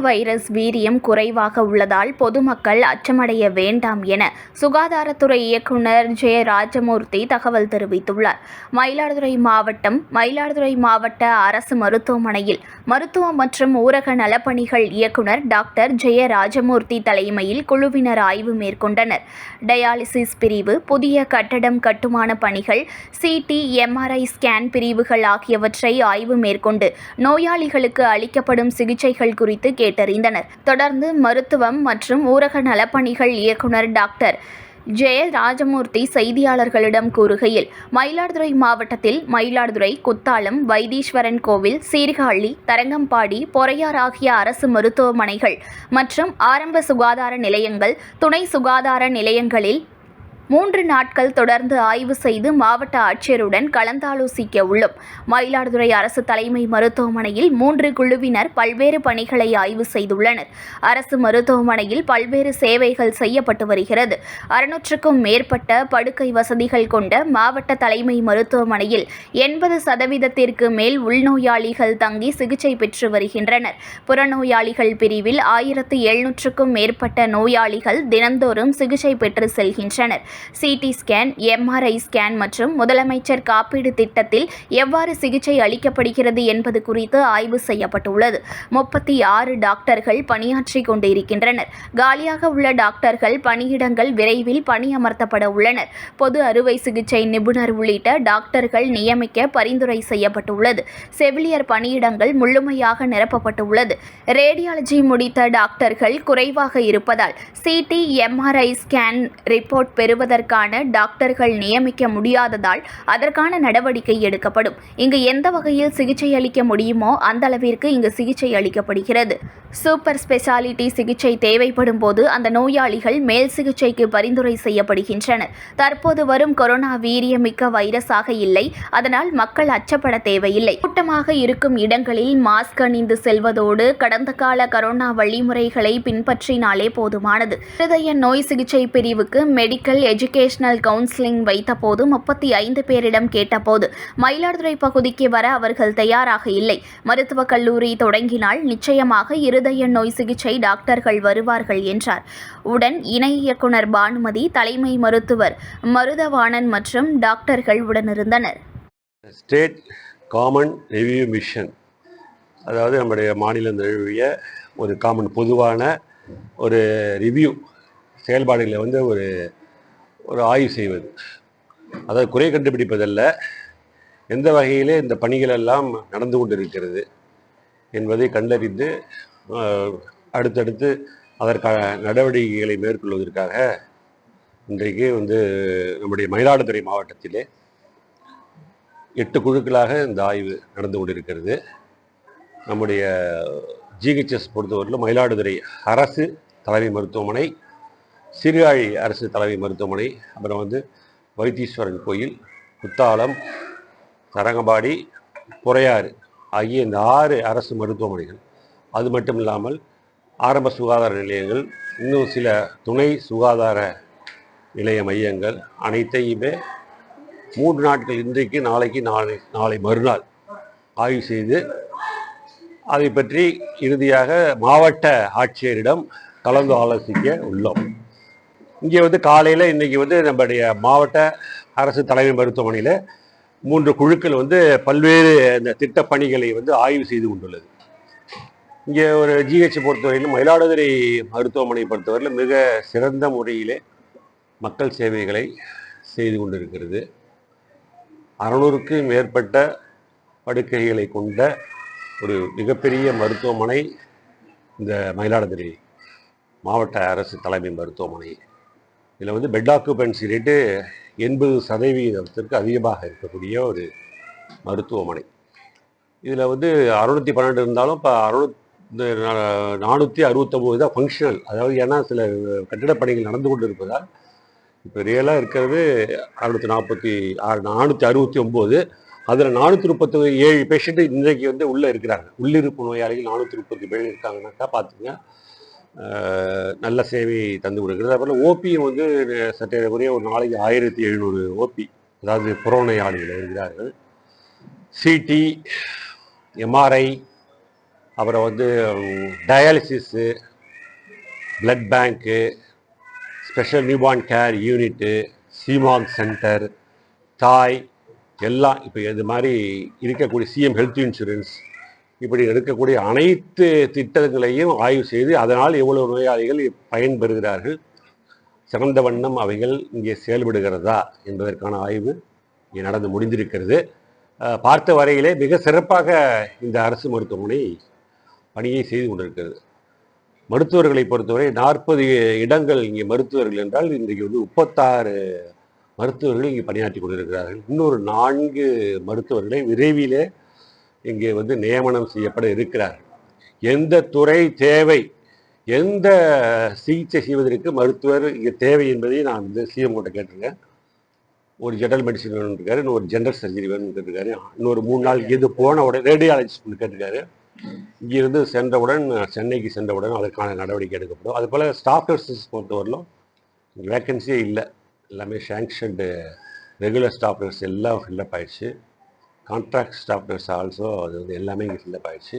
Virus வீரியம் குறைவாக உள்ளதால் பொதுமக்கள் அச்சமடைய வேண்டாம் என சுகாதாரத்துறை இயக்குநர் ஜெய ராஜமூர்த்தி தகவல் தெரிவித்துள்ளார். மயிலாடுதுறை மாவட்டம் மயிலாடுதுறை மாவட்ட அரசு மருத்துவமனையில் மருத்துவ மற்றும் ஊரக நலப்பணிகள் இயக்குனர் டாக்டர் ஜெய ராஜமூர்த்தி தலைமையில் குழுவினர் ஆய்வு மேற்கொண்டனர். டயாலிசிஸ் பிரிவு புதிய கட்டடம் கட்டுமான பணிகள் சிடி எம்ஆர்ஐ ஸ்கேன் பிரிவுகள் ஆகியவற்றை ஆய்வு மேற்கொண்டு நோயாளிகளுக்கு அளிக்கப்படும் சிகிச்சைகள் குறித்து கேட்டறிந்தனர். தொடர்ந்து மருத்துவம் மற்றும் ஊரக நலப்பணிகள் இயக்குனர் டாக்டர் ஜெய ராஜமூர்த்தி செய்தியாளர்களிடம் கூறுகையில் மயிலாடுதுறை மாவட்டத்தில் மயிலாடுதுறை குத்தாலம் வைத்தீஸ்வரன் கோவில் சீர்காழி தரங்கம்பாடி பொறையார் ஆகிய அரசு மருத்துவமனைகள் மற்றும் ஆரம்ப சுகாதார நிலையங்கள் துணை சுகாதார நிலையங்களில் மூன்று நாட்கள் தொடர்ந்து ஆய்வு செய்து மாவட்ட ஆட்சியருடன் கலந்தாலோசிக்க உள்ளோம். மயிலாடுதுறை அரசு தலைமை மருத்துவமனையில் மூன்று குழுவினர் பல்வேறு பணிகளை ஆய்வு செய்துள்ளனர். அரசு மருத்துவமனையில் பல்வேறு சேவைகள் செய்யப்பட்டு வருகிறது. அறுநூற்றுக்கும் மேற்பட்ட படுக்கை வசதிகள் கொண்ட மாவட்ட தலைமை மருத்துவமனையில் எண்பது சதவீதத்திற்கு மேல் உள்நோயாளிகள் தங்கி சிகிச்சை பெற்று வருகின்றனர். புறநோயாளிகள் பிரிவில் ஆயிரத்து எழுநூற்றுக்கும் மேற்பட்ட நோயாளிகள் தினந்தோறும் சிகிச்சை பெற்று செல்கின்றனர். சிடி ஸ்கேன் எம்ஆர்ஐ ஸ்கேன் மற்றும் முதலமைச்சர் காப்பீடு திட்டத்தில் எவ்வாறு சிகிச்சை அளிக்கப்படுகிறது என்பது குறித்து ஆய்வு செய்யப்பட்டுள்ளது. முப்பத்தி ஆறு டாக்டர்கள் பணியாற்றி கொண்டிருக்கின்றனர். காலியாக உள்ள டாக்டர்கள் பணியிடங்கள் விரைவில் பணியமர்த்தப்பட உள்ளனர். பொது அறுவை சிகிச்சை நிபுணர் உள்ளிட்ட டாக்டர்கள் நியமிக்க பரிந்துரை செய்யப்பட்டுள்ளது. செவிலியர் பணியிடங்கள் முழுமையாக நிரப்பப்பட்டுள்ளது. ரேடியாலஜி முடித்த டாக்டர்கள் குறைவாக இருப்பதால் சிடி எம்ஆர்ஐ ஸ்கேன் ரிப்போர்ட் செய்வதற்கான டாக்டர்கள் நியமிக்க முடியாததால் அதற்கான நடவடிக்கை எடுக்கப்படும். இங்கு எந்த வகையில் சிகிச்சை அளிக்க முடியுமோ அந்த அளவிற்கு இங்கு சிகிச்சை அளிக்கப்படுகிறது. சூப்பர் ஸ்பெஷாலிட்டி சிகிச்சை தேவைப்படும் போது அந்த நோயாளிகள் மேல் சிகிச்சைக்கு பரிந்துரை செய்யப்படுகின்றனர். தற்போது வரும் கொரோனா வீரியமிக்க வைரஸாக இல்லை. அதனால் மக்கள் அச்சப்பட தேவையில்லை. கூட்டமாக இருக்கும் இடங்களில் மாஸ்க் அணிந்து செல்வதோடு கடந்த கால கரோனா வழிமுறைகளை பின்பற்றினாலே போதுமானது. இருதய நோய் சிகிச்சை பிரிவுக்கு மெடிக்கல் எஜுகேஷனல் கவுன்சிலிங் வைத்தபோது முப்பத்தி ஐந்து பேரிடம் கேட்டபோது மயிலாடுதுறை பகுதிக்கு வர அவர்கள் தயாராக இல்லை. மருத்துவக் கல்லூரி தொடங்கினால் நிச்சயமாக இருதய நோய் சிகிச்சை டாக்டர்கள் வருவார்கள் என்றார். உடன் இணை இயக்குனர் பானுமதி தலைமை மருத்துவர் மருதவாணன் மற்றும் டாக்டர்கள் உடனிருந்தனர். ஸ்டேட் காமன் ரிவ்யூ மிஷன் அதாவது நம்முடைய மாநிலம் தழுவிய ஒரு காமன் பொதுவான ஒரு ரிவ்யூ செயல்பாடுகளை வந்து ஒரு ஒரு ஆய்வு செய்வது. அதாவது குறை கண்டுபிடிப்பதல்ல. எந்த வகையிலே இந்த பணிகள் எல்லாம் நடந்து கொண்டிருக்கிறது என்பதை கண்டறிந்து அடுத்தடுத்து அதற்கான நடவடிக்கைகளை மேற்கொள்வதற்காக இன்றைக்கு வந்து நம்முடைய மயிலாடுதுறை மாவட்டத்திலே எட்டு குழுக்களாக இந்த ஆய்வு நடந்து கொண்டிருக்கிறது. நம்முடைய ஜிஹெச்எஸ் பொறுத்தவரையிலும் மயிலாடுதுறை அரசு தலைமை மருத்துவமனை சீர்காழி அரசு தலைமை மருத்துவமனை அப்புறம் வந்து வைத்தீஸ்வரன் கோயில் குத்தாலம் தரங்கம்பாடி புறையாறு ஆகிய இந்த ஆறு அரசு மருத்துவமனைகள். அது மட்டும் இல்லாமல் ஆரம்ப சுகாதார நிலையங்கள் இன்னும் சில துணை சுகாதார நிலைய மையங்கள் அனைத்தையுமே மூன்று நாட்கள் இன்றைக்கு நாளைக்கு நாளை நாளை மறுநாள் ஆய்வு செய்து அதை பற்றி இறுதியாக மாவட்ட ஆட்சியரிடம் கலந்து ஆலோசிக்க உள்ளோம். இங்கே வந்து காலையில் இன்றைக்கி வந்து நம்முடைய மாவட்ட அரசு தலைமை மருத்துவமனையில் மூன்று குழுக்கள் வந்து பல்வேறு இந்த திட்டப்பணிகளை வந்து ஆய்வு செய்து கொண்டுள்ளது. இங்கே ஒரு ஜிஹெச் பொறுத்தவரையிலும் மயிலாடுதுறை மருத்துவமனை பொறுத்தவரையில் மிக சிறந்த முறையிலே மக்கள் சேவைகளை செய்து கொண்டிருக்கிறது. அறநூறுக்கு மேற்பட்ட படுக்கைகளை கொண்ட ஒரு மிகப்பெரிய மருத்துவமனை இந்த மயிலாடுதுறை மாவட்ட அரசு தலைமை மருத்துவமனை. இதில் வந்து பெட் ஆக்குபென்சி ரேட்டு எண்பது சதவீதத்திற்கு அதிகமாக இருக்கக்கூடிய ஒரு மருத்துவமனை. இதில் வந்து அறுநூற்றி பன்னெண்டு இருந்தாலும் இப்போ அறுநூத் நானூற்றி அறுபத்தொம்போது தான் ஃபங்க்ஷனல் அதாவது ஏன்னா சில கட்டிடப் பணிகள் நடந்து கொண்டு இருப்பதால் இப்போ ரியலாக இருக்கிறது அறுநூற்றி நாற்பத்தி ஆறு நானூற்றி அறுபத்தி ஒம்பது அதில் நானூற்றி முப்பத்தி ஏழு பேஷண்ட்டு இன்றைக்கு வந்து உள்ளே இருக்கிறாங்க. உள்ளிருப்பு நோயாளிகள் நானூற்றி முப்பத்தி பேர் இருக்காங்கனாக்கா பார்த்துங்க நல்ல சேவை தந்து கொடுக்குறது. அப்புறம் ஓபியும் வந்து சற்றேறக்குறைய ஒரு நாளைக்கு ஆயிரத்தி எழுநூறு ஓபி அதாவது புறநோயாளிகள் இருக்கிறார்கள் சிடி எம்ஆர்ஐ அப்புறம் வந்து dialysis blood bank special newborn care unit சிமாக் centre தாய் எல்லாம் இப்போ இது மாதிரி இருக்கக்கூடிய சிஎம் ஹெல்த் இன்சூரன்ஸ் இப்படி இருக்கக்கூடிய அனைத்து திட்டங்களையும் ஆய்வு செய்து அதனால் எவ்வளவு நோயாளிகள் பயன்பெறுகிறார்கள்? சிறந்த வண்ணம் அவைகள் இங்கே செயல்படுகிறதா என்பதற்கான ஆய்வு இங்கே நடந்து முடிந்திருக்கிறது. பார்த்த வரையிலே மிக சிறப்பாக இந்த அரசு மருத்துவமனை பணியை செய்து கொண்டிருக்கிறது. மருத்துவர்களை பொறுத்தவரை நாற்பது இடங்கள் இங்கே மருத்துவர்கள் என்றால் இன்றைக்கு வந்து முப்பத்தாறு மருத்துவர்கள் இங்கே பணியாற்றி கொண்டிருக்கிறார்கள். இன்னொரு நான்கு மருத்துவர்களை விரைவிலே இங்கே வந்து நியமனம் செய்யப்பட இருக்கிறார்கள் எந்த துறை தேவை எந்த சிகிச்சை செய்வதற்கு மருத்துவர் இங்கே தேவை என்பதை நான் வந்து சிஎம் கிட்ட கேட்டிருக்கேன். ஒரு ஜெனரல் மெடிசன் வேணும்னு இருக்காரு இன்னொரு ஜெனரல் சர்ஜரி வேணும்னு கேட்டிருக்காரு. இன்னொரு மூணு நாள் இங்கேருந்து போன உடனே ரேடியாலஜிஸ்ட் கேட்டிருக்காரு. இங்கிருந்து சென்றவுடன் சென்னைக்கு சென்றவுடன் அதற்கான நடவடிக்கை எடுக்கப்படும். அதுபோல் ஸ்டாஃப் நர்சஸ் பொறுத்தவரையிலும் வேக்கன்சியே இல்லை. எல்லாமே சேங்ஷன்டு ரெகுலர் ஸ்டாஃப் நர்ஸ் எல்லாம் ஃபில்லப் ஆயிடுச்சு. கான்ட்ராக்ட் ஸ்டாஃப் நர்ஸ் ஆல்சோ அது வந்து எல்லாமே இங்கே ஃபில்லப் ஆயிடுச்சு